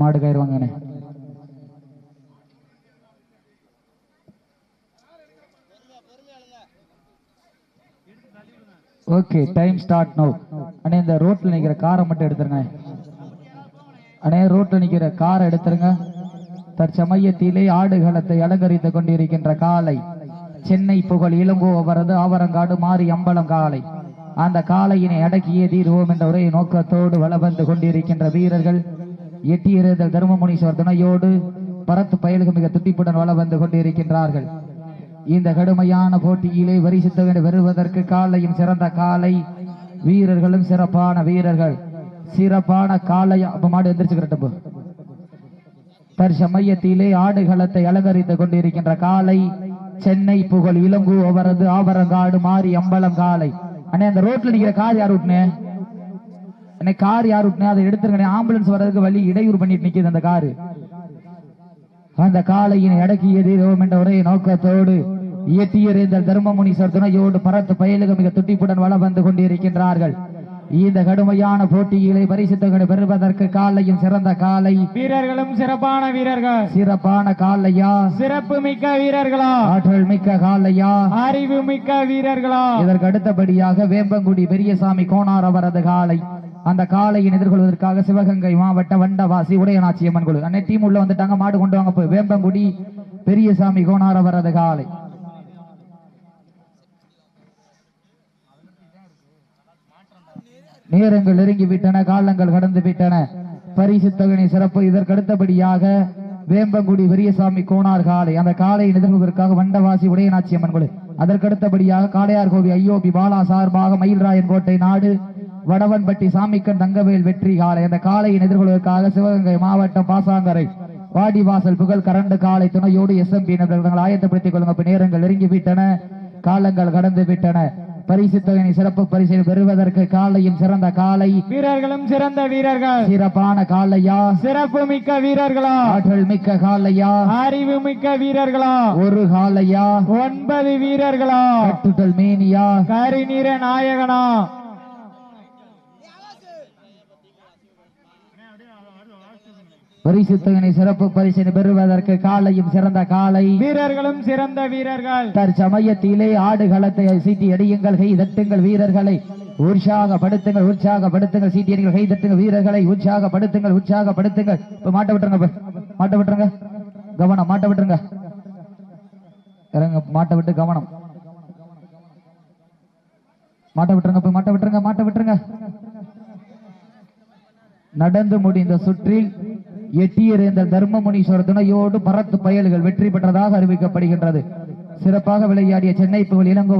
மாடு கயிறு வாங்கண்ணே ஓகே டைம் ஸ்டார்ட் நோ அண்ணே இந்த ரோட்ல நிக்கிற காரை மட்டும் எடுத்துருங்க. அண்ணே ரோட்ல நிக்கிற காரை எடுத்துருங்க. தற்சமயத்திலே ஆடுகளத்தை அலங்கரித்துக் கொண்டிருக்கின்ற காலை. சென்னை புகழ் இளங்கோ அவரது ஆவரங்காடு மாறி அம்பலம் காலை. அந்த காளையினை அடக்கியே தீர்வோம் என்ற ஒரே நோக்கத்தோடு வளவந்து கொண்டிருக்கின்ற வீரர்கள் எட்டியிருந்த தர்மமுனீஸ்வர் துணையோடு பரத்து பயலுக்கு மிக துட்டிப்புடன் வள வந்து கொண்டிருக்கின்றார்கள். இந்த கடுமையான போட்டியிலே வரிசித்தவனை வருவதற்கு காலையும் சிறந்த காலை வீரர்களும் சிறப்பான வீரர்கள். சிறப்பான காலை அப்ப மாடு எந்திரிச்சுக்கிறட்டும் தற்சமயத்திலே ஆடுகளத்தை அலங்கரித்துக் கொண்டிருக்கின்ற காலை சென்னை புகழ் இளங்கு அவரது ஆபரங்காடு மாறி அம்பலம் காலை. அண்ணே அந்த ரோட்ல நிக்கிற கார் யார் விட்டுனே அண்ணே கார் யார் விட்டுனே அதை எடுத்துருங்க ஆம்புலன்ஸ் வர்றதுக்கு வழி இடையூறு பண்ணிட்டு நிக்குது அந்த காரு. அந்த தீரவும் என்ற ஒரே நோக்கத்தோடு இயற்றியறிந்த தர்மமுனீஸ்வர் துணையோடு பரத்து பயலுக மிக துட்டிப்புடன் வளம் வந்து கொண்டிருக்கின்றார்கள். இந்த கடுமையான போட்டியிலே பரிசுத்தங்களை பெறுவதற்கு காலையும் சிறந்த காலை. வீரர்களும் சிறப்பான வீரர்கள். சிறப்பான காலையா? சிறப்பு மிக்க வீரர்களா? ஆற்றல் மிக்க காலையா? அறிவு மிக்க வீரர்களா? இதற்கு அடுத்தபடியாக வேம்பங்குடி பெரியசாமி கோனார் அவரது காலை. அந்த காளையை எதிர்கொள்வதற்காக சிவகங்கை மாவட்ட வண்டவாசி உடையநாச்சியம்மன் குழு அன்னை டீம் உள்ள வந்துட்டாங்க மாடு கொண்டு வாங்க போய். வேம்பங்குடி பெரியசாமி கோணார வரது காலை நேரங்கள் நெருங்கி விட்டன காலங்கள் கடந்து விட்டன. பரிசு தொகை சிறப்பு. இதற்கு அடுத்தபடியாக வேம்பங்குடி பெரியசாமி கோணார் காலை அந்த காலையை எதிர்கொள்வதற்காக வண்டவாசி உடையநாச்சியம்மன் குழு அதற்கு அடுத்தபடியாக காளையார் கோவி ஐயோபி பாலா சார்பாக மயில்ராயன் கோட்டை நாடு வடவன்பட்டி சாமிக்கன் தங்கவேல் வெற்றி காலை. அந்த காளையை எதிர்கொள்வதற்காக சிவகங்கை மாவட்டம் பாசாங்கரை வாடிவாசல் புகழ் கரண்டு காலை துணையோடு எஸ்எம்பி நண்பர்கள் ஆயத்தப்படுத்திக் கொள்ளுங்க. இப்ப நேரங்கள் நெருங்கி விட்டன காலங்கள் கடந்து விட்டன பரிசு சிறப்பு பரிசை பெறுவதற்கு காலையும் சிறந்த காலை. வீரர்களும் சிறந்த வீரர்கள். சிறப்பான காலையா? சிறப்பு மிக்க வீரர்களா? ஆற்றல் மிக்க காலையா? அறிவு மிக்க வீரர்களா? ஒரு காலையா? ஒன்பது வீரர்களா? கட்டுதல் மேனியா? கரிநிற நாயகனா? பரிசு தொகையை சிறப்பு பரிசினை பெறுவதற்கு காலையும் சிறந்த காலை. வீரர்களும் சிறந்த வீரர்கள். தற்சமயத்திலே ஆடுகளத்தை சீட்டி அடியுங்கள் கை தட்டுங்கள் வீரர்களை. உற்சாகப்படுத்துங்கள் உற்சாகப்படுத்துங்கள் சீட்டி அடிங்கள் கை தட்டுங்கள் வீரர்களை. உற்சாகப்படுத்துங்கள் உற்சாகப்படுத்துங்கள். இப்ப மாட்ட விட்டுருங்க. மாட்ட விட்டுருங்க. கவனம் மாட்ட விட்டுருங்க. இறங்க மாட்ட விட்டு கவனம். மாட்ட விட்டுருங்க இப்ப மாட்ட விட்டுருங்க மாட்ட விட்டுருங்க. நடந்து முடிந்த சுற்றில் எட்டியிருந்த தர்மமுனீஸ்வரர் துணையோடு பரத்து பயல்கள் வெற்றி பெற்றதாக அறிவிக்கப்படுகின்றது. சிறப்பாக விளையாடிய சென்னை புகழ் இளங்கோ